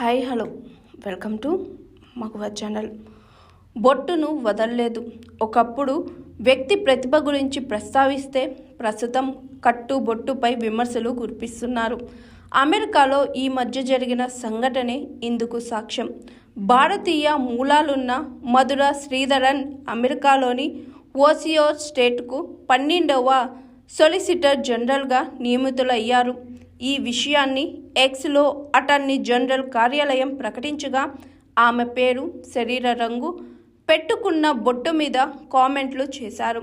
Hi hello. Welcome to Maguva channel. బొట్టును వదలలేదు. ఒకప్పుడు వ్యక్తి ప్రతిభ గురించి ప్రస్తావిస్తే ప్రస్తుతం కట్టు బొట్టుపై విమర్శలు కురిపిస్తున్నారు. అమెరికాలో ఈ మధ్య జరిగిన సంఘటనే ఇందుకు సాక్ష్యం. భారతీయ మూలాలున్న మధుర శ్రీధరన్ అమెరికాలోని ఓసియో స్టేట్కు పన్నెండవ సొలిసిటర్ జనరల్గా నియమితులయ్యారు. ఈ విషయాన్ని ఎక్స్లో అటార్నీ జనరల్ కార్యాలయం ప్రకటించగా ఆమె పేరు శరీర రంగు పెట్టుకున్న బొట్టు మీద కామెంట్లు చేశారు.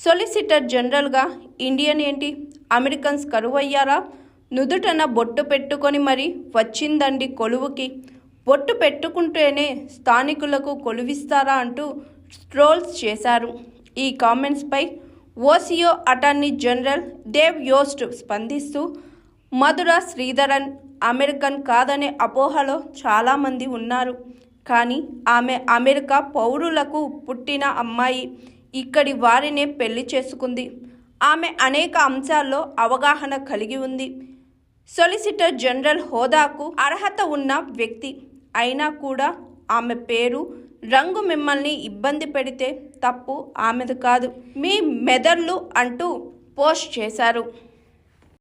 సొలిసిటర్ జనరల్గా ఇండియన్ ఏంటి? అమెరికన్స్ కరువయ్యారా? నుదుటన బొట్టు పెట్టుకొని మరి వచ్చిందండి కొలువుకి. బొట్టు పెట్టుకుంటేనే స్థానికులకు కొలువిస్తారా? అంటూ ట్రోల్స్ చేశారు. ఈ కామెంట్స్పై ఓసియో అటార్నీ జనరల్ దేవ్ యోస్ట్ స్పందిస్తూ మధుర శ్రీధరన్ అమెరికన్ కాదనే అపోహలో చాలామంది ఉన్నారు. కానీ ఆమె అమెరికా పౌరులకు పుట్టిన అమ్మాయి ఇక్కడి వారినే పెళ్ళి చేసుకుంది. ఆమె అనేక అంశాల్లో అవగాహన కలిగి ఉంది. సొలిసిటర్ జనరల్ హోదాకు అర్హత ఉన్న వ్యక్తి అయినా కూడా ఆమె పేరు రంగు మిమ్మల్ని ఇబ్బంది పెడితే తప్పు ఆమెది కాదు. మీ మెదళ్ళు అంటూ పోస్ట్ చేశారు.